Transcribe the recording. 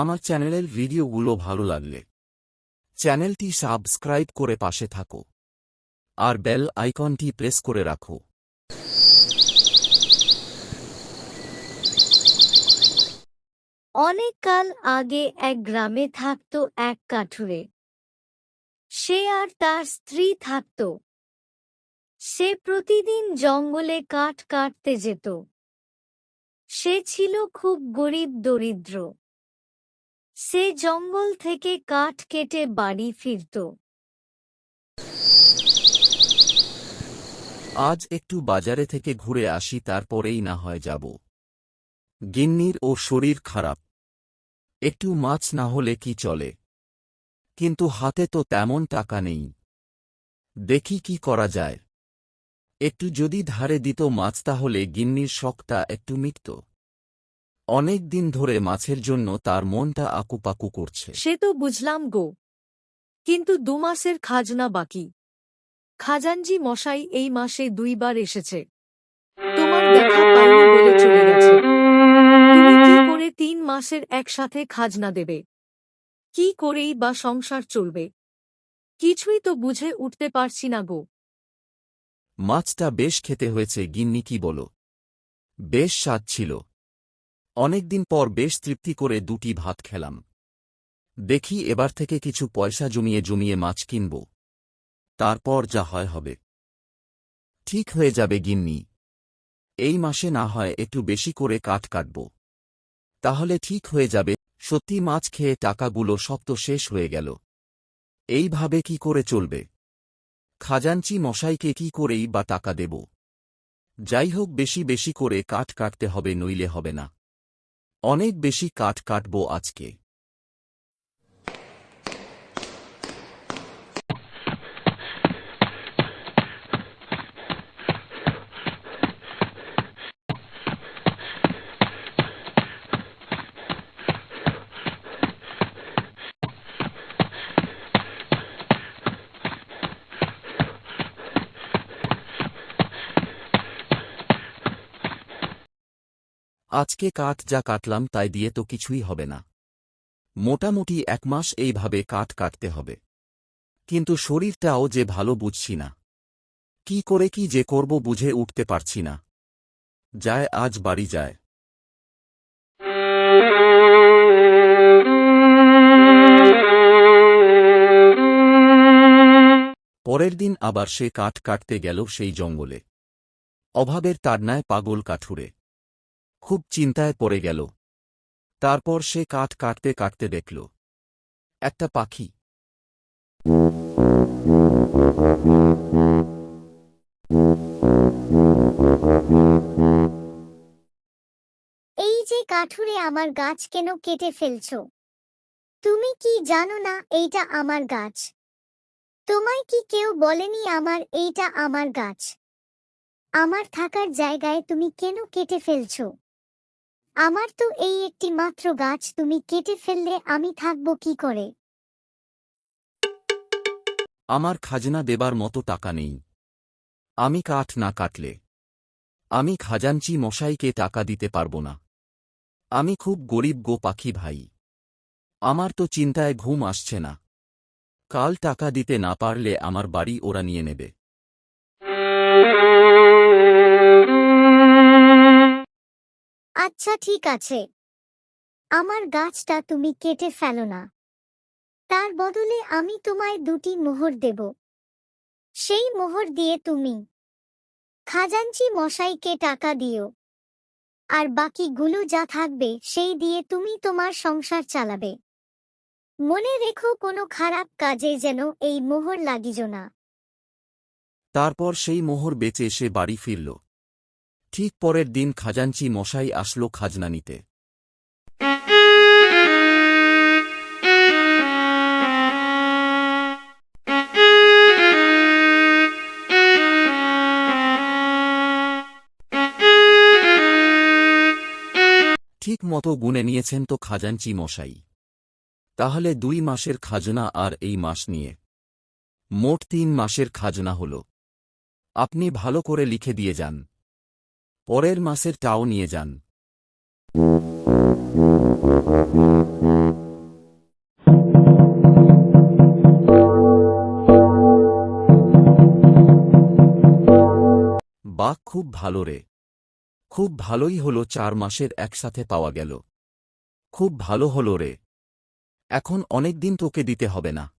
আমার চ্যানেলের ভিডিওগুলো ভালো লাগলে চ্যানেলটি সাবস্ক্রাইব করে পাশে থাকো আর বেল আইকনটি প্রেস করে রাখো। অনেক কাল আগে এক গ্রামে থাকত এক কাঠুরে। সে আর তার স্ত্রী থাকত। সে প্রতিদিন জঙ্গলে কাঠ কাটতে যেত। সে ছিল খুব গরিব দরিদ্র। সে জঙ্গল থেকে কাঠ কেটে বাড়ি ফিরত। আজ একটু বাজারে থেকে ঘুরে আসি, তারপরেই না হয় যাব। গিন্নির ও শরীর খারাপ। একটু মাছ না হলে কি চলে? কিন্তু হাতে তো তেমন টাকা নেই। দেখি কি করা যায়। একটু যদি ধারে দিত মাছ, তাহলে গিন্নির শখটা একটু মিটত। অনেক দিন ধরে মাছের জন্য তার মনটা আকুপাকু করছে। সে তো বুঝলাম গো। কিন্তু দু মাসের খাজনা বাকি। খাজানজি মশাই এই মাসে দুইবার এসেছে। তোমার দেখা পাইনি বলে চলে গেছে। তুমি কি করে তিন মাসের একসাথে খাজনা দেবে? কি করেই বা সংসার চলবে? কিছুই তো বুঝে উঠতে পারছি না গো। মাছটা বেশ খেতে হয়েছে গিন্নি কি বলো? বেশ স্বাদ ছিল। অনেকদিন পর বেশ তৃপ্তি করে দুটি ভাত খেলাম। দেখি এবার থেকে কিছু পয়সা জমিয়ে জমিয়ে মাছ কিনব। তারপর যা হয় হবে। ঠিক হয়ে যাবে গিন্নি। এই মাসে না হয় একটু বেশি করে কাঠ কাটব। তাহলে ঠিক হয়ে যাবে। সত্যি মাছ খেয়ে টাকাগুলো সব তো শেষ হয়ে গেল। এইভাবে কি করে চলবে? খাজাঞ্চি মশাইকে কি করেই বা টাকা দেব? যাই হোক বেশি বেশি করে কাঠ কাটতে হবে নইলে হবে না। অনেক বেশি কাঠ কাটব আজকে। আজকে কাঠ যা কাটলাম তাই দিয়ে তো কিছুই হবে না। মোটামুটি এক মাস এইভাবে কাঠ কাটতে হবে। কিন্তু শরীরটাও যে ভালো বুঝছি না। কি করে কি যে করব বুঝে উঠতে পারছি না। যায় আজ বাড়ি যায়। পরের দিন আবার সে কাঠ কাটতে গেল সেই জঙ্গলে। অভাবের তাড়নায় পাগল কাঠুরে। খুব চিন্তায় পড়ে গেল। তারপর সে কাঠ কাটতে কাটতে দেখল। একটা পাখি। এই যে কাঠুরে আমার গাছ কেন কেটে ফেলছো? তুমি কি জানো না এইটা আমার গাছ? তোমায় কি কেউ বলেনি আমার এইটা আমার গাছ? আমার থাকার জায়গায় তুমি কেন কেটে ফেলছো? আমার তো এই একটি মাত্র গাছ, তুমি কেটে ফেললে আমি থাকব কি করে? আমার খাজনা দেবার মতো টাকা নেই। আমি কাঠ না কাটলে। আমি খাজাঞ্চি মশাইকে টাকা দিতে পারব না। আমি খুব গরিব গো পাখি ভাই। আমার তো চিন্তায় ঘুম আসছে না। কাল টাকা দিতে না পারলে আমার বাড়ি ওরা নিয়ে নেবে। আচ্ছা ঠিক আছে। আমার গাছটা তুমি কেটে ফেলো না। তার বদলে আমি তোমায় দুটি মোহর দেব। সেই মোহর দিয়ে তুমি খাজাঞ্চি মশাইকে টাকা দিও। আর বাকিগুলো যা থাকবে সেই দিয়ে তুমি তোমার সংসার চালাবে। মনে রেখো কোনো খারাপ কাজে যেন এই মোহর লাগিজ না। তারপর সেই মোহর বেচে সে বাড়ি ফিরল। ঠিক পরের দিন খাজাঞ্চি মশাই আসল খাজনা নিতে ঠিক মতো গুনে নিয়েছেন তো খাজাঞ্চি মশাই। তাহলে দুই মাসের খাজনা আর এই মাস নিয়ে। মোট তিন মাসের খাজনা হল। আপনি ভালো করে লিখে দিয়ে যান। পরের মাসের টাও নিয়ে যান। বাঘ খুব ভালো রে। খুব ভালোই হলো চার মাসের একসাথে পাওয়া গেল। খুব ভালো হলো রে। এখন অনেক দিন তোকে দিতে হবে না।